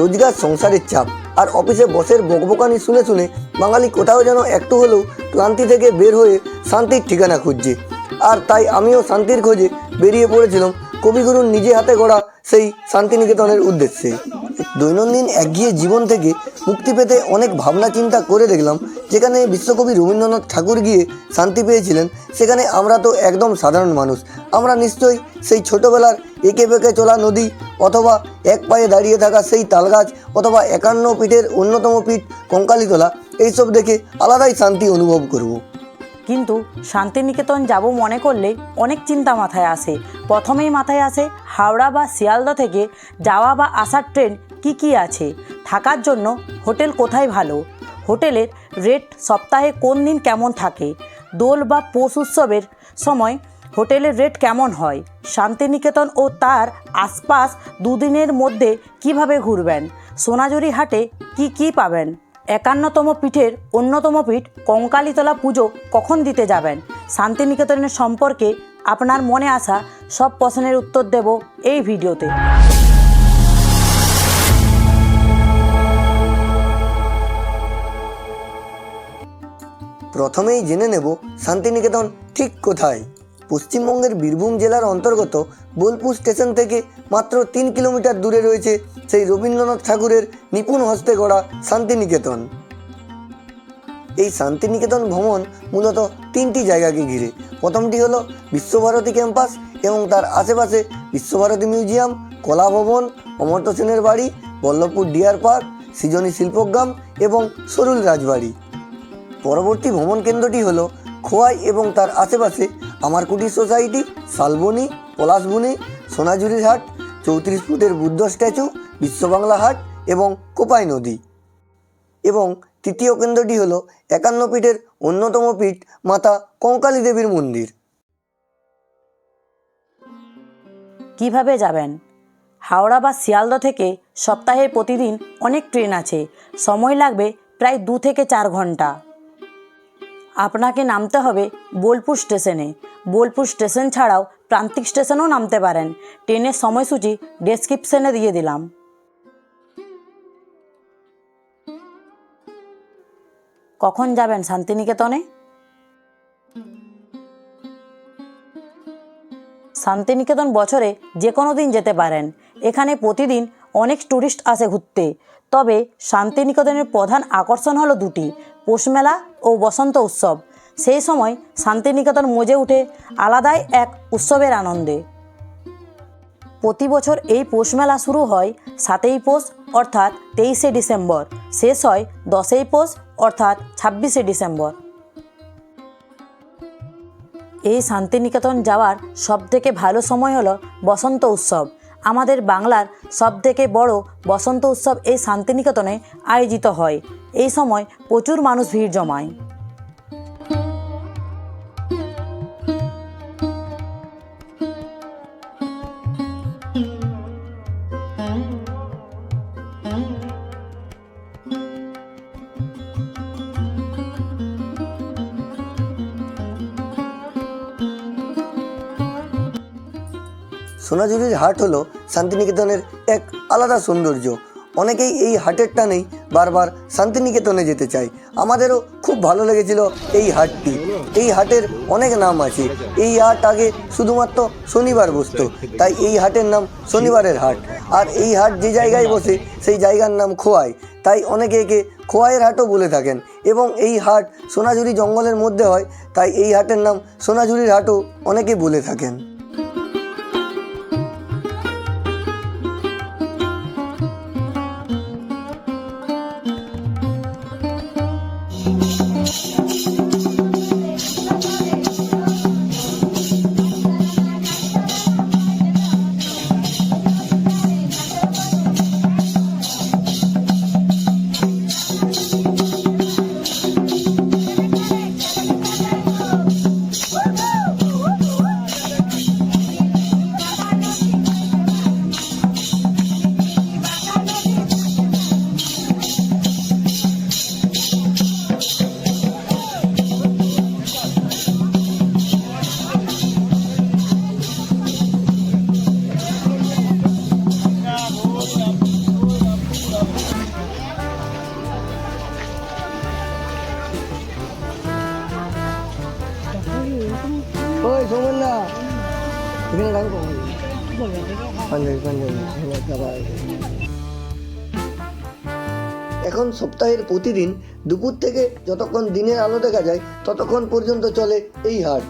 রোজগার, সংসারের চাপ। আর অফিসে বসের বকবকানি শুনে শুনে বাঙালি কোথাও যেন একটু হলেও ক্লান্তি থেকে বের হয়ে শান্তির ঠিকানা খুঁজছে। আর তাই আমিও শান্তির খোঁজে বেরিয়ে পড়েছিলাম কবিগুরুর নিজে হাতে গড়া সেই শান্তিনিকেতনের উদ্দেশ্যে। দৈনন্দিন একঘিয়ে জীবন থেকে মুক্তি পেতে অনেক ভাবনা চিন্তা করে দেখলাম যেখানে বিশ্বকবি রবীন্দ্রনাথ ঠাকুর গিয়ে শান্তি পেয়েছিলেন, সেখানে আমরা তো একদম সাধারণ মানুষ আমরা নিশ্চয়ই সেই ছোটোবেলার এঁকে বেঁকে চলা নদী অথবা এক পায়ে দাঁড়িয়ে থাকা সেই তালগাছ অথবা একান্ন পিঠের অন্যতম পিঠ কঙ্কালীতলা, এইসব দেখে আলাদাই শান্তি অনুভব করব। কিন্তু শান্তিনিকেতন যাব মনে করলে অনেক চিন্তা মাথায় আসে। প্রথমেই মাথায় আসে হাওড়া বা শিয়ালদা থেকে যাওয়া বা আসার ট্রেন কি কি আছে? থাকার জন্য হোটেল কোথায় ভালো? হোটেলের রেট সপ্তাহে কোন দিন কেমন থাকে? দোল বা পৌষ উৎসবের সময় হোটেলের রেট কেমন হয়? শান্তিনিকেতন ও তার আশপাশ দুদিনের মধ্যে কীভাবে ঘুরবেন? সোনাঝুরি হাটে কি কি পাবেন? একান্নতম পীঠের অন্যতম পীঠ কঙ্কালীতলা পুজো কখন দিতে যাবেন? শান্তিনিকেতনের সম্পর্কে আপনার মনে আসা সব প্রশ্নের উত্তর দেব এই ভিডিওতে। প্রথমেই জেনে নেব শান্তিনিকেতন ঠিক কোথায়। পশ্চিমবঙ্গের বীরভূম জেলার অন্তর্গত বোলপুর স্টেশন থেকে মাত্র তিন কিলোমিটার দূরে রয়েছে সেই রবীন্দ্রনাথ ঠাকুরের নিপুণ হস্তে গড়া শান্তিনিকেতন। এই শান্তিনিকেতন ভ্রমণ মূলত তিনটি জায়গাকে ঘিরে। প্রথমটি হলো বিশ্বভারতী ক্যাম্পাস এবং তার আশেপাশে বিশ্বভারতী মিউজিয়াম, কলা ভবন, অমর্ত্য সেনের বাড়ি, বল্লভপুর ডিয়ার পার্ক, সৃজনী শিল্পগ্রাম এবং সরুল রাজবাড়ি। পরবর্তী ভ্রমণ কেন্দ্রটি হলো খোয়াই এবং তার আশেপাশে আমার কুটির সোসাইটি, শালবনি, পলাশবনি সোনাঝুরির হাট চৌত্রিশ ফুটের বুদ্ধ স্ট্যাচু বিশ্ববাংলা হাট এবং কোপাই নদী। এবং তৃতীয় কেন্দ্রটি হলো একান্ন পীঠের অন্যতম পীঠ মাতা কঙ্কালী দেবীর মন্দির। কীভাবে যাবেন? হাওড়া বা শিয়ালদা থেকে সপ্তাহে প্রতিদিন অনেক ট্রেন আছে। সময় লাগবে প্রায় দু থেকে চার ঘণ্টা। আপনাকে নামতে হবে বোলপুর স্টেশনে। বোলপুর স্টেশন ছাড়াও প্রান্তিক স্টেশনেও নামতে পারেন। ট্রেনের সময়সূচি ডেসক্রিপশনে দিয়ে দিলাম। কখন যাবেন শান্তিনিকেতনে? শান্তিনিকেতন বছরে যে কোনো দিন যেতে পারেন। এখানে প্রতিদিন অনেক ট্যুরিস্ট আসে ঘুরতে। তবে শান্তিনিকেতনের প্রধান আকর্ষণ হলো দুটি পৌষমেলা ও বসন্ত উৎসব। সেই সময় শান্তিনিকেতন মজে ওঠে আলাদাই এক উৎসবের আনন্দে। প্রতি বছর এই পৌষমেলা শুরু হয় সাতই পৌষ, অর্থাৎ তেইশে ডিসেম্বর। শেষ হয় দশই পৌষ, অর্থাৎ ছাব্বিশে ডিসেম্বর। এই শান্তিনিকেতন যাওয়ার সবথেকে ভালো সময় হলো বসন্ত উৎসব। আমাদের বাংলার সবথেকে বড় বসন্ত উৎসব এই শান্তিনিকেতনে আয়োজিত হয়। এই সময় প্রচুর মানুষ ভিড় জমায়। সোনাঝুরির হাট হলো শান্তিনিকেতনের এক আলাদা সৌন্দর্য। অনেকেই এই হাটের টানেই বারবার শান্তিনিকেতনে যেতে চায়। আমাদেরও খুব ভালো লেগেছিল এই হাটটি। এই হাটের অনেক নাম আছে। এই হাট আগে শুধুমাত্র শনিবার বসত। তাই এই হাটের নাম শনিবারের হাট। আর এই হাট যে জায়গায় বসে সেই জায়গার নাম খোয়াই। তাই অনেকে একে খোয়াইয়ের হাটও বলে থাকেন। এবং এই হাট সোনাঝুরি জঙ্গলের মধ্যে হয়। তাই এই হাটের নাম সোনাঝুরির হাটও অনেকে বলে থাকেন। সপ্তাহের প্রতিদিন দুপুর থেকে যতক্ষণ দিনের আলো দেখা যায়, ততক্ষণ পর্যন্ত চলে এই হাট।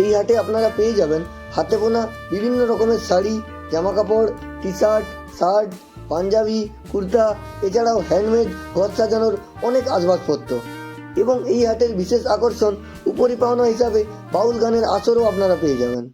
এই হাটে আপনারা পেয়ে যাবেন হাতে বোনা বিভিন্ন রকমের শাড়ি জামা কাপড় T shirt shirt panjabi, kurta, এছাড়াও হ্যান্ডমেড ঘর সাজানোর অনেক আসবাবপত্র। এবং এই হাটের বিশেষ আকর্ষণ উপরিপাওনা হিসাবে বাউল গানের আসরও আপনারা পেয়ে যাবেন।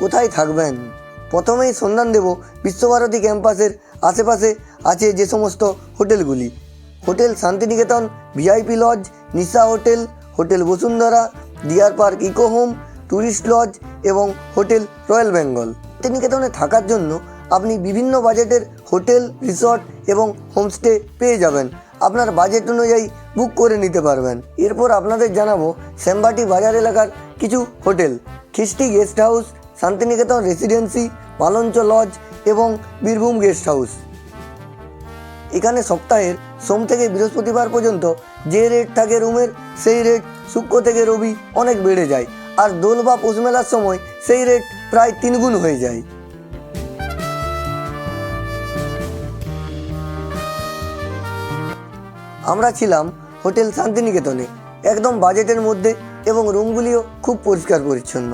কোথায় থাকবেন? প্রথমেই সন্ধান দেব বিশ্বভারতী ক্যাম্পাসের আশেপাশে আছে যে সমস্ত হোটেলগুলি। Hotel Santiniketan, VIP lodge Nisha hotel hotel Basundhara, deer park eco home tourist lodge এবং হোটেল রয়্যাল বেঙ্গল। শান্তিনিকেতনে থাকার জন্য আপনি বিভিন্ন বাজেটের হোটেল, রিসর্ট এবং হোমস্টে পেয়ে যাবেন। আপনার বাজেট অনুযায়ী বুক করে নিতে পারবেন। এরপর আপনাদের জানাব শ্যামবাটি বাজার এলাকার কিছু hotel. খিস্টি guest house, Santiniketan residency Malancha lodge এবং বীরভূম গেস্ট হাউস। এখানে সপ্তাহের সোম থেকে বৃহস্পতিবার পর্যন্ত যে রেট থাকে রুমের, সেই রেট শুক্র থেকে রবি অনেক বেড়ে যায়। আর দোল বা পৌষ মেলার সময় সেই রেট প্রায় তিনগুণ হয়ে যায়। আমরা ছিলাম হোটেল শান্তিনিকেতনে, একদম বাজেটের মধ্যে এবং রুমগুলিও খুব পরিষ্কার পরিচ্ছন্ন।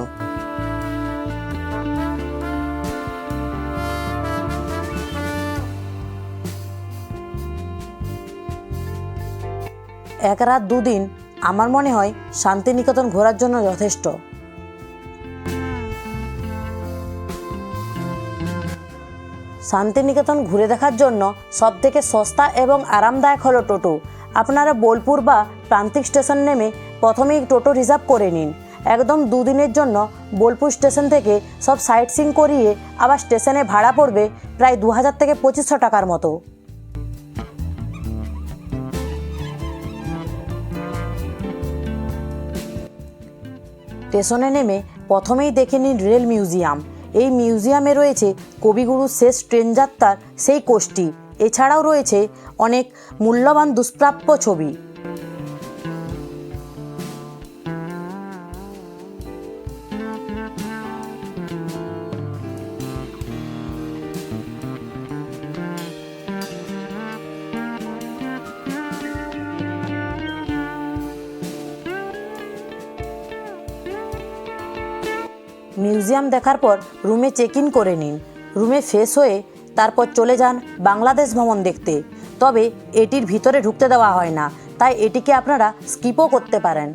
এক রাত দুদিন আমার মনে হয় শান্তিনিকেতন ঘোরার জন্য যথেষ্ট। শান্তিনিকেতন ঘুরে দেখার জন্য সবথেকে সস্তা এবং আরামদায়ক হলো টোটো। আপনারা বোলপুর বা প্রান্তিক স্টেশন নেমে প্রথমেই টোটো রিজার্ভ করে নিন। একদম দুদিনের জন্য বোলপুর স্টেশন থেকে সব সাইট সিং করিয়ে আবার স্টেশনে ভাড়া পড়বে প্রায় দু হাজার থেকে পঁচিশশো টাকার মতো। স্টেশনে নেমে প্রথমেই দেখে নিন রেল মিউজিয়াম। এই মিউজিয়ামে রয়েছে কবিগুরুর শেষ ট্রেন যাত্রার সেই কোষ্ঠী। এছাড়াও রয়েছে অনেক মূল্যবান দুষ্প্রাপ্য ছবি। মিউজিয়াম দেখার পর রুমে চেক ইন করে নিন। রুমে ফ্রেশ হয়ে তারপর চলে যান বাংলাদেশ ভবন দেখতে। তবে এটির ভিতরে ঢুকতে দেওয়া হয় না, তাই এটিকে আপনারা স্কিপও করতে পারেন।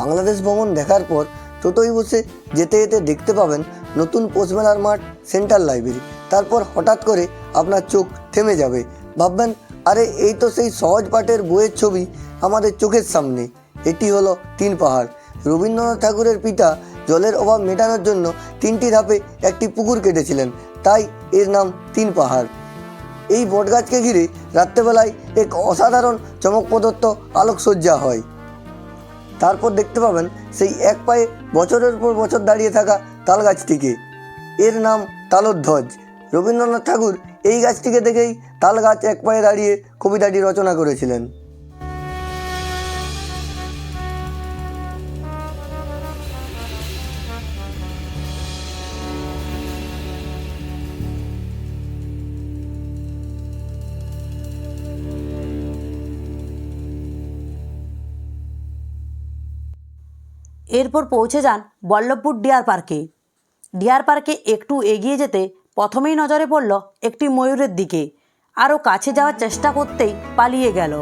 বাংলাদেশ ভবন দেখার পর টোটোই বসে যেতে যেতে দেখতে পাবেন নতুন পোষমেলার মাঠ সেন্ট্রাল লাইব্রেরি। তারপর হঠাৎ করে আপনার চোখ থেমে যাবে। ভাববেন, আরে এই তো সেই সহজ পাঠের বইয়ের ছবি আমাদের চোখের সামনে। এটি হলো তিন পাহাড়। রবীন্দ্রনাথ ঠাকুরের পিতা জলের অভাব মেটানোর জন্য তিনটি ধাপে একটি পুকুর কেটেছিলেন। তাই এর নাম তিন পাহাড়। এই বটগাছকে ঘিরে রাত্রেবেলায় এক অসাধারণ চমক প্রদত্ত আলোকসজ্জা হয়। তারপর দেখতে পাবেন সেই এক পায়ে বছরের পর বছর দাঁড়িয়ে থাকা তাল গাছটিকে এর নাম তালোধ্বজ। রবীন্দ্রনাথ ঠাকুর এই গাছটিকে দেখেই তাল গাছ এক পায়ে দাঁড়িয়ে কবিতাটি রচনা করেছিলেন। এরপর পৌঁছে যান বল্লভপুর ডিয়ার পার্কে। ডিয়ার পার্কে একটু এগিয়ে যেতে প্রথমেই নজরে পড়ল একটি ময়ূরের দিকে। আরও কাছে যাওয়ার চেষ্টা করতেই পালিয়ে গেল।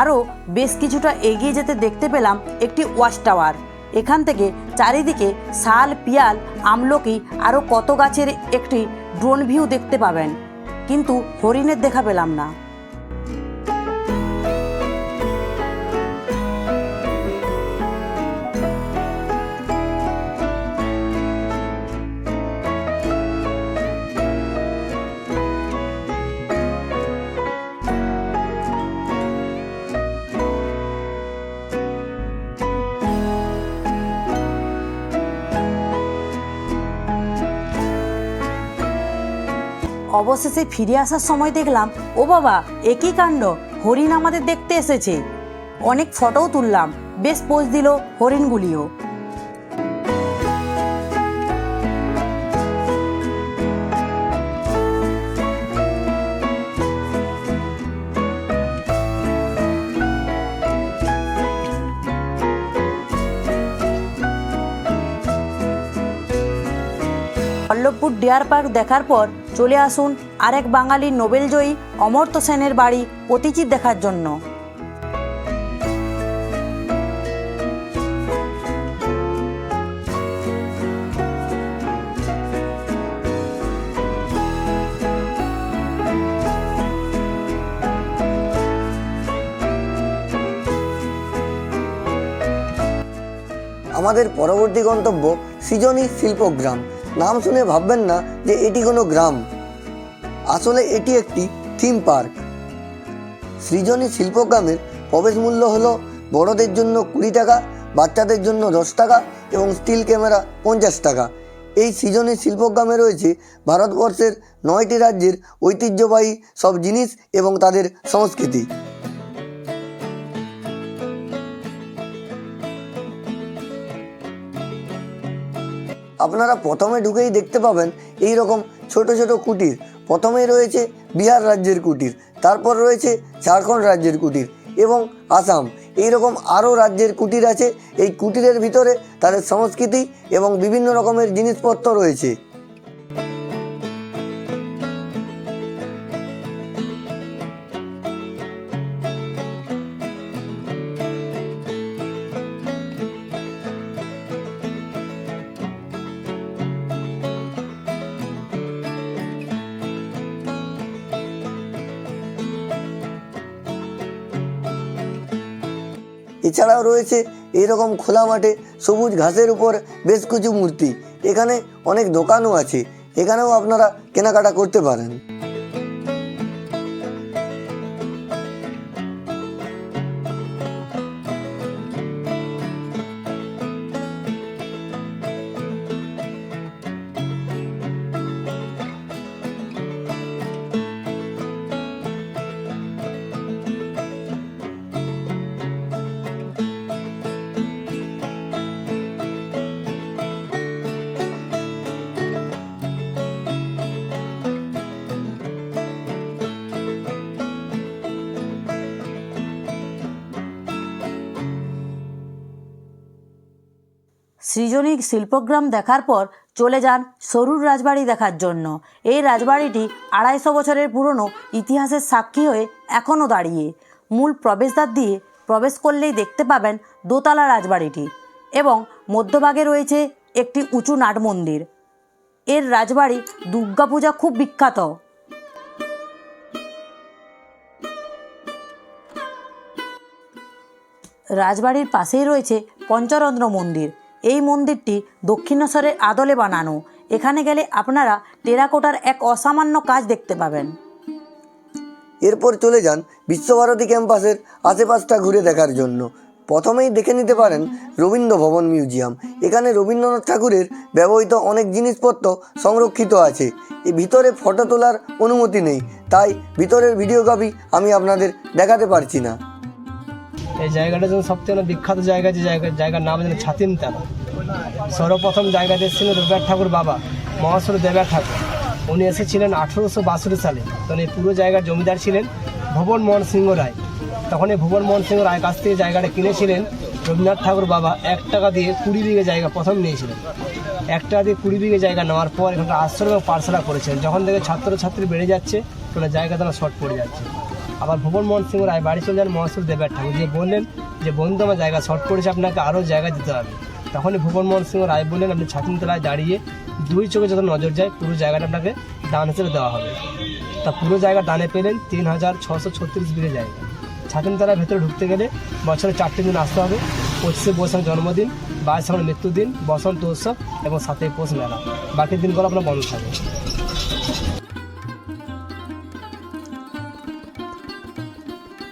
আরও বেশ কিছুটা এগিয়ে যেতে দেখতে পেলাম একটি ওয়াশ টাওয়ার। এখান থেকে চারিদিকে শাল, পিয়াল, আমলকি আরও কত গাছের একটি ড্রোন ভিউ দেখতে পাবেন। কিন্তু হরিণের দেখা পেলাম না। অবশেষে ফিরে আসার সময় দেখলাম, ও বাবা, একই কাণ্ড, হরিণ আমাদের দেখতে এসেছে। অনেক ফটোও তুললাম। বেশ পোজ দিল হরিণগুলিও। ডিয়ার পার্ক দেখার পর চলে আসুন আরেক বাঙালি নোবেলজয়ী অমর্ত্য সেনের বাড়ি প্রতিচিত দেখার জন্য। আমাদের পরবর্তী গন্তব্য সৃজনী শিল্পগ্রাম। নাম শুনে ভাববেন না যে এটি কোনো গ্রাম। আসলে এটি একটি থিম পার্ক। সৃজনী শিল্পগ্রামের প্রবেশ মূল্য হলো বড়দের জন্য কুড়ি টাকা, বাচ্চাদের জন্য দশ টাকা এবং স্টিল ক্যামেরা পঞ্চাশ টাকা। এই সৃজনী শিল্পগ্রামে রয়েছে ভারতবর্ষের নয়টি রাজ্যের ঐতিহ্যবাহী সব জিনিস এবং তাদের সংস্কৃতি। আপনারা প্রথমে ঢুকেই দেখতে পাবেন এই রকম ছোট ছোট কুটির। প্রথমেই রয়েছে বিহার রাজ্যের কুটির, তারপর রয়েছে ঝাড়খণ্ড রাজ্যের কুটির এবং আসাম। এই রকম আরও রাজ্যের কুটির আছে। এই কুটিরের ভিতরে তাদের সংস্কৃতি এবং বিভিন্ন রকমের জিনিসপত্র রয়েছে। এছাড়াও রয়েছে এরকম খোলা মাঠে সবুজ ঘাসের উপর বেশ কিছু মূর্তি। এখানে অনেক দোকানও আছে। এখানেও আপনারা কেনাকাটা করতে পারেন। সৃজনী শিল্পগ্রাম দেখার পর চলে যান সরুর রাজবাড়ি দেখার জন্য। এই রাজবাড়িটি আড়াইশো বছরের পুরনো ইতিহাসের সাক্ষী হয়ে এখনও দাঁড়িয়ে। মূল প্রবেশদ্বার দিয়ে প্রবেশ করলেই দেখতে পাবেন দোতলা রাজবাড়িটি এবং মধ্যভাগে রয়েছে একটি উঁচু নাট মন্দির। এর রাজবাড়ি দুর্গাপূজা খুব বিখ্যাত। রাজবাড়ির পাশেই রয়েছে পঞ্চরন্দ্র মন্দির। এই মন্দিরটি দক্ষিণেশ্বরের আদলে বানানো। এখানে গেলে আপনারা টেরাকোটার এক অসামান্য কাজ দেখতে পাবেন। এরপর চলে যান বিশ্বভারতী ক্যাম্পাসের আশেপাশটা ঘুরে দেখার জন্য। প্রথমেই দেখে নিতে পারেন রবীন্দ্র ভবন মিউজিয়াম। এখানে রবীন্দ্রনাথ ঠাকুরের ব্যবহৃত অনেক জিনিসপত্র সংরক্ষিত আছে। এ ভিতরে ফটো তোলার অনুমতি নেই, তাই ভিতরের ভিডিওগ্রাফি আমি আপনাদের দেখাতে পারছি না। এই জায়গাটা যেন সবচেয়ে বিখ্যাত জায়গা, যে জায়গা, জায়গার নাম যেন ছাতিম তালা সর্বপ্রথম জায়গা এসেছিলেন রবীন্দ্রনাথ ঠাকুর বাবা মহাসুর দেবের ঠাকুর। উনি এসেছিলেন আঠেরোশো বাষট্টি সালে। তখন এই পুরো জায়গার জমিদার ছিলেন ভুবন মোহন সিংহ রায়। তখন এই ভুবন মোহন সিংহ রায়ের কাছ থেকে জায়গাটা কিনেছিলেন। রবীন্দ্রনাথ ঠাকুর বাবা এক টাকা দিয়ে কুড়ি বিঘে জায়গা প্রথম নিয়েছিলেন। এক টাকা দিয়ে কুড়ি বিঘে জায়গা নেওয়ার পর এখানটা আশ্রম এবং পাঠশালা করেছেন যখন থেকে ছাত্রছাত্রী বেড়ে যাচ্ছে তখন জায়গা তারা শর্ট পড়ে যাচ্ছে। আবার ভুবন মোহন সিংহ রায় বাড়ি চলে যান মহাসুর দেবের ঠাকুর। যে বললেন যে, বন্ধু, আমার জায়গা শর্ট করেছে, আপনাকে আরও জায়গা দিতে হবে। তখনই ভুবন মোহন সিংহ রায় বললেন, আপনি ছাতিমতলায় দাঁড়িয়ে দুই চোখে যত নজর যায়, পুরো জায়গাটা আপনাকে দান হিসেবে দেওয়া হবে। তা পুরো জায়গা দানে পেলেন তিন হাজার ছশো ছত্রিশ বিঘে জায়গা। ছাতিমতলার ভেতরে ঢুকতে গেলে বছরে চারটে দিন আসতে হবে। পঁচিশে বৈশাখ জন্মদিন, বাইশ আমার মৃত্যুদিন, বসন্ত উৎসব এবং সাতই পৌষ মেলা। বাকি দিনগুলো আপনার বন্ধ থাকবে।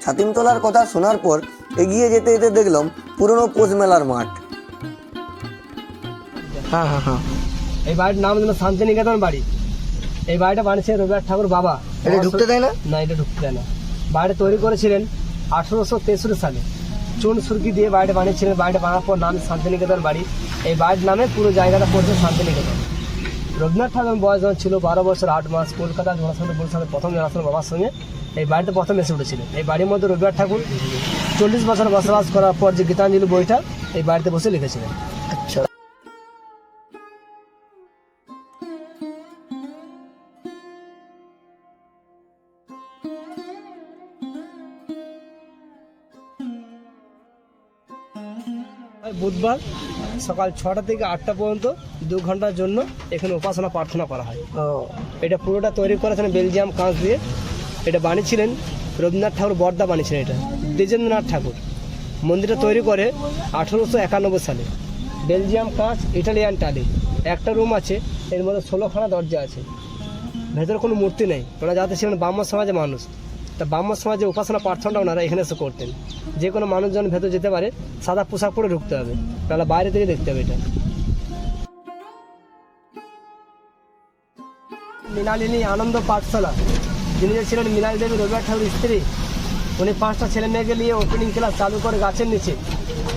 ছাতিমতলার কথা শোনার পর এগিয়ে যেতে যেতে দেখলাম পুরনো পোষ মেলার মাঠ। হ্যাঁ হ্যাঁ হ্যাঁ। এই বাড়ির নাম যেন শান্তিনিকেতন বাড়ি। এই বাড়িটা বানিয়েছে রবীন্দ্রনাথ ঠাকুর বাবা। এটা ঢুকতে দেয় না? না এটা ঢুকতে দেয় না। বাড়িটা তৈরি করেছিলেন আঠেরোশো তেষট্টি সালে। চুন সুরকি দিয়ে বাড়িটা বানিয়েছিলেন। বাড়িটা বানার পর নাম শান্তিনিকেতন বাড়ি। এই বাড়ির নামে পুরো জায়গাটা পড়ছে শান্তিনিকেতন। রবীন্দ্রনাথ ঠাকুর বয়স যখন ছিল বারো বছর আট মাস কলকাতা জনসাধারণ পরিষদের প্রথম জনসাধারণ বাবার সঙ্গে এই বাড়িতে প্রথম এসে উঠেছিলেন এই বাড়ির মধ্যে রবীন্দ্রনাথ ঠাকুর চল্লিশ বছর বসবাস করার পর যে গীতাঞ্জলি বইটা এই বাড়িতে বসে লিখেছিলেন। আচ্ছা। বুধবার সকাল ছটা থেকে আটটা পর্যন্ত দু ঘণ্টার জন্য এখানে উপাসনা প্রার্থনা করা হয়। এটা পুরোটা তৈরি করেছেন বেলজিয়াম কাঁচ দিয়ে। এটা বানিয়েছিলেন রবীন্দ্রনাথ ঠাকুর বর্দা বানিয়েছিলেন এটা। দ্বিজেন্দ্রনাথ ঠাকুর। মন্দিরটা তৈরি করে আঠেরোশো একানব্বই সালে। বেলজিয়াম কাঁচ ইটালিয়ান টালি। একটা রুম আছে এর মধ্যে ষোলোখানা দরজা আছে। ভেতরে কোনো মূর্তি নেই। ওরা যাতে ছিলেন ব্রাহ্ম সমাজের মানুষ। তা ব্রাহ্ম সমাজে উপাসনা প্রার্থনাটা ওনারা এখানে এসে করতেন। যে কোনো মানুষজন ভেতর যেতে পারে সাদা পোশাক পরে ঢুকতে হবে তাহলে বাইরে থেকে দেখতে হবে এটা। মৃণালিনী আনন্দ পাঠশালা যিনি যে ছিলেন মৃণালী দেবী রবিবার ঠাকুর স্ত্রী উনি পাঁচটা ছেলে মেয়েকে নিয়ে ওপেনিং ক্লাস চালু করে গাছের নিচে।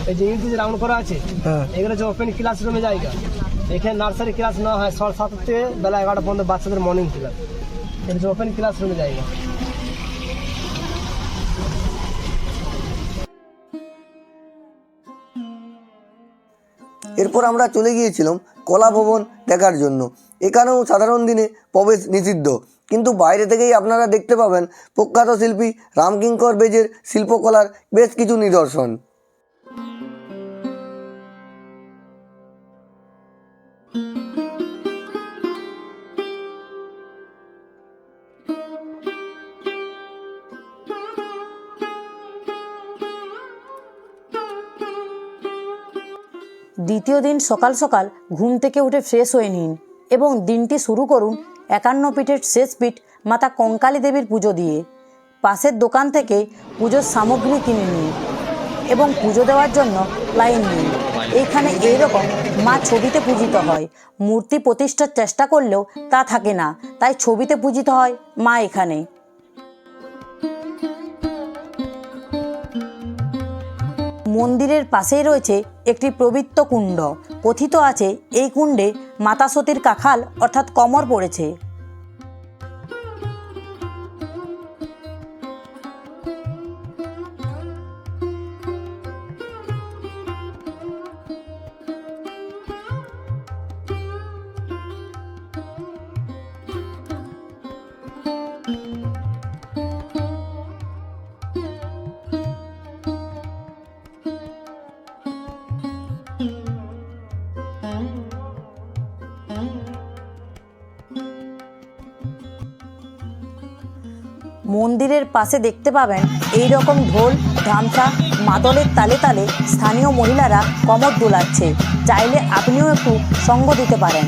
এই যে ইংরেজি রাউন্ড করা আছে হ্যাঁ। এগুলো হচ্ছে ওপেন ক্লাসরুমে জায়গা। এখানে নার্সারি ক্লাস নেওয়া হয় সাড়ে সাতটা থেকে বেলা এগারোটা পর্যন্ত বাচ্চাদের মর্নিং ক্লাস এটা হচ্ছে ওপেন ক্লাসরুমে জায়গা। এরপর আমরা চলে গিয়েছিলাম কলা ভবন দেখার জন্য। এখানেও সাধারণ দিনে প্রবেশ নিষিদ্ধ। কিন্তু বাইরে থেকেই আপনারা দেখতে পাবেন প্রখ্যাত শিল্পী রামকিঙ্কর বেজের শিল্পকলার বেশ কিছু নিদর্শন। দ্বিতীয় দিন সকাল সকাল ঘুম থেকে উঠে ফ্রেশ হয়ে নিন এবং দিনটি শুরু করুন একান্ন পিঠের শেষ পিঠ মাতা কঙ্কালী দেবীর পুজো দিয়ে। পাশের দোকান থেকে পুজোর সামগ্রী কিনে নিন এবং পুজো দেওয়ার জন্য লাইন নিন। এইখানে এইরকম মা ছবিতে পূজিত হয়। মূর্তি প্রতিষ্ঠার চেষ্টা করলেও তা থাকে না, তাই ছবিতে পূজিত হয় মা এখানে। মন্দিরের পাশেই রয়েছে একটি পবিত্র কুণ্ড। কথিত আছে, এই কুণ্ডে মাতা সতীর কাখাল অর্থাৎ কমর পড়েছে। মন্দিরের পাশে দেখতে পাবেন এই রকম ঢোল, ধামসা, মাদলের তালে তালে স্থানীয় মহিলারা কমর দোলাচ্ছে। চাইলে আপনিও একটু সঙ্গ দিতে পারেন।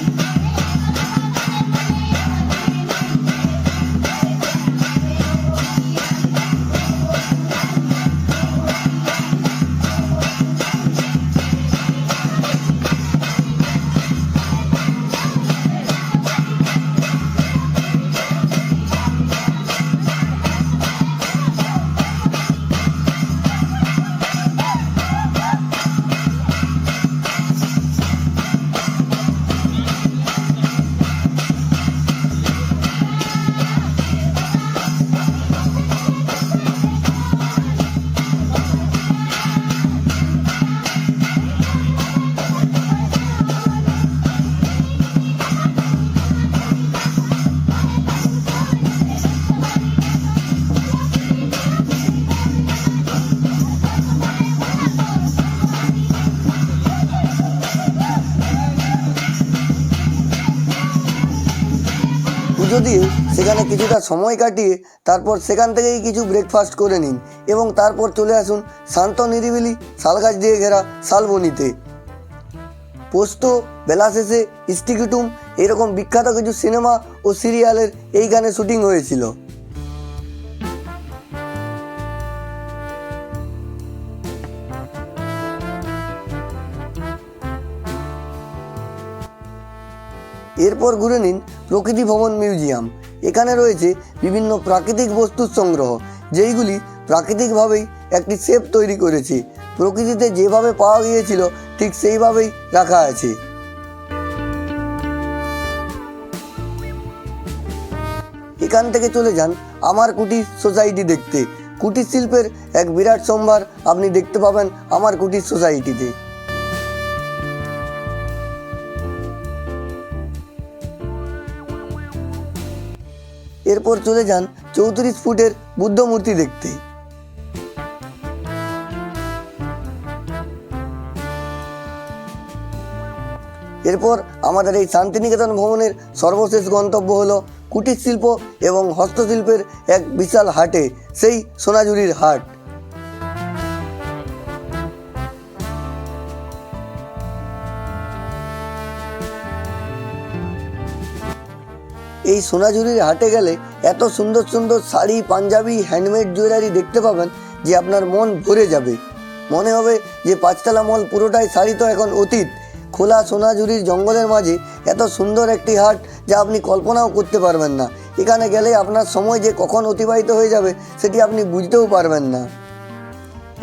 সেখানে কিছুটা সময় কাটিয়ে তারপর সেখান থেকেই কিছু ব্রেকফাস্ট করে নিন এবং তারপর চলে আসুন শান্ত নিরিবিলি শালগাছ দিয়ে ঘেরা শালবনিতে। পোস্ত, বেলা শেষে ইস্টিকিটুম এরকম বিখ্যাত কিছু সিনেমা ও সিরিয়ালের এইখানে শুটিং হয়েছিল। এরপর ঘুরে নিন প্রকৃতি ভবন মিউজিয়াম। এখানে রয়েছে বিভিন্ন প্রাকৃতিক বস্তুর সংগ্রহ, যেইগুলি প্রাকৃতিকভাবেই একটি শেপ তৈরি করেছে। প্রকৃতিতে যেভাবে পাওয়া গিয়েছিল, ঠিক সেইভাবেই রাখা আছে। এখান থেকে চলে যান আমার কুটির সোসাইটি দেখতে। কুটির শিল্পের এক বিরাট সম্ভার আপনি দেখতে পাবেন আমার কুটির সোসাইটিতে। এরপর চলে যান চৌত্রিশ ফুটের বুদ্ধ মূর্তি দেখতে। এরপর আমাদের এই শান্তিনিকেতন ভবনের সর্বশেষ গন্তব্য হলো কুটির শিল্প এবং হস্তশিল্পের এক বিশাল হাটে, সেই সোনাঝুরির হাট। এই সোনাঝুরির হাটে গেলে এত সুন্দর সুন্দর শাড়ি, পাঞ্জাবি হ্যান্ডমেড জুয়েলারি দেখতে পাবেন যে আপনার মন ভরে যাবে। মনে হবে যে পাঁচতলা মল পুরোটাই শাড়ি তো এখন অতীত। খোলা সোনাঝুরির জঙ্গলের মাঝে এত সুন্দর একটি হাট যা আপনি কল্পনাও করতে পারবেন না। এখানে গেলে আপনার সময় যে কখন অতিবাহিত হয়ে যাবে সেটি আপনি বুঝতেও পারবেন না।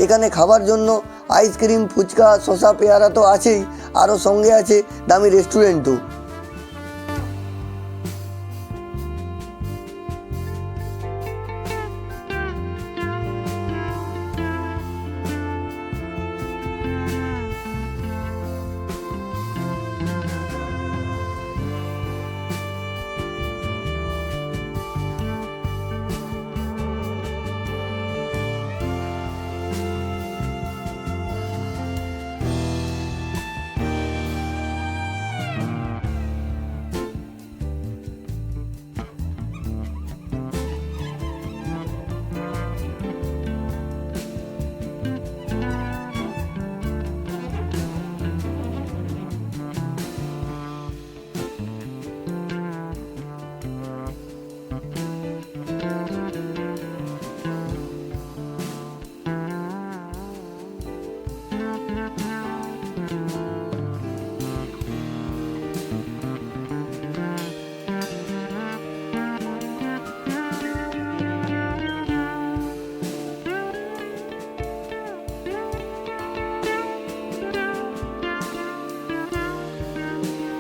এখানে খাবার জন্য আইসক্রিম ফুচকা শশা পেয়ারা তো আছেই। আরও সঙ্গে আছে দামি রেস্টুরেন্টও